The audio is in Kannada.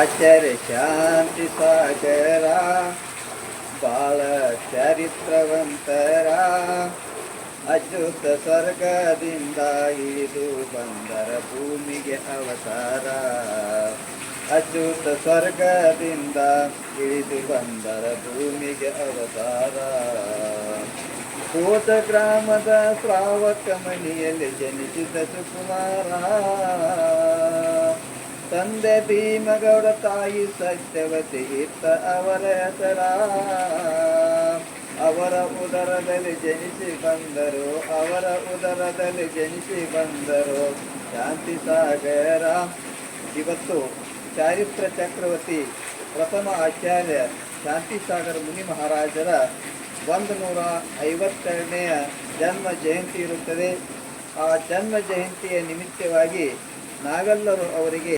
ಆಚಾರ್ಯ ಶಾಂತಿ ಸಾಗರ ಬಾಳ ಚರಿತ್ರವಂತರ ಅಚ್ಯುತ ಸ್ವರ್ಗದಿಂದ ಇಳಿದು ಬಂದರ ಭೂಮಿಗೆ ಅವತಾರ. ಅಚ್ಯುತ ಸ್ವರ್ಗದಿಂದ ಇಳಿದು ಬಂದರ ಭೂಮಿಗೆ ಅವತಾರ. ಕೋಟ ಗ್ರಾಮದ ಶ್ರಾವಕ ಮಣಿಯಲ್ಲಿ ಜನಿಸಿದ ಸುಕುಮಾರ ತಂದೆ ಭೀಮಗೌಡ ತಾಯಿ ಸತ್ಯವತಿ ಇತ್ತ ಅವರ ಹೆಸರ. ಅವರ ಉದರದಲ್ಲಿ ಜನಿಸಿ ಬಂದರು, ಅವರ ಉದರದಲ್ಲಿ ಜನಿಸಿ ಬಂದರು. ಶಾಂತಿ ಸಾಗರ. ಇವತ್ತು ಚಾರಿತ್ರ ಚಕ್ರವರ್ತಿ ಪ್ರಥಮ ಆಚಾರ್ಯ ಶಾಂತಿ ಸಾಗರ ಮುನಿ ಮಹಾರಾಜರ ಒಂದು ನೂರ ಐವತ್ತೆರಡನೆಯ ಜನ್ಮ ಜಯಂತಿ ಇರುತ್ತದೆ. ಆ ಜನ್ಮ ಜಯಂತಿಯ ನಿಮಿತ್ತವಾಗಿ ನಾಗಲ್ಲರು ಅವರಿಗೆ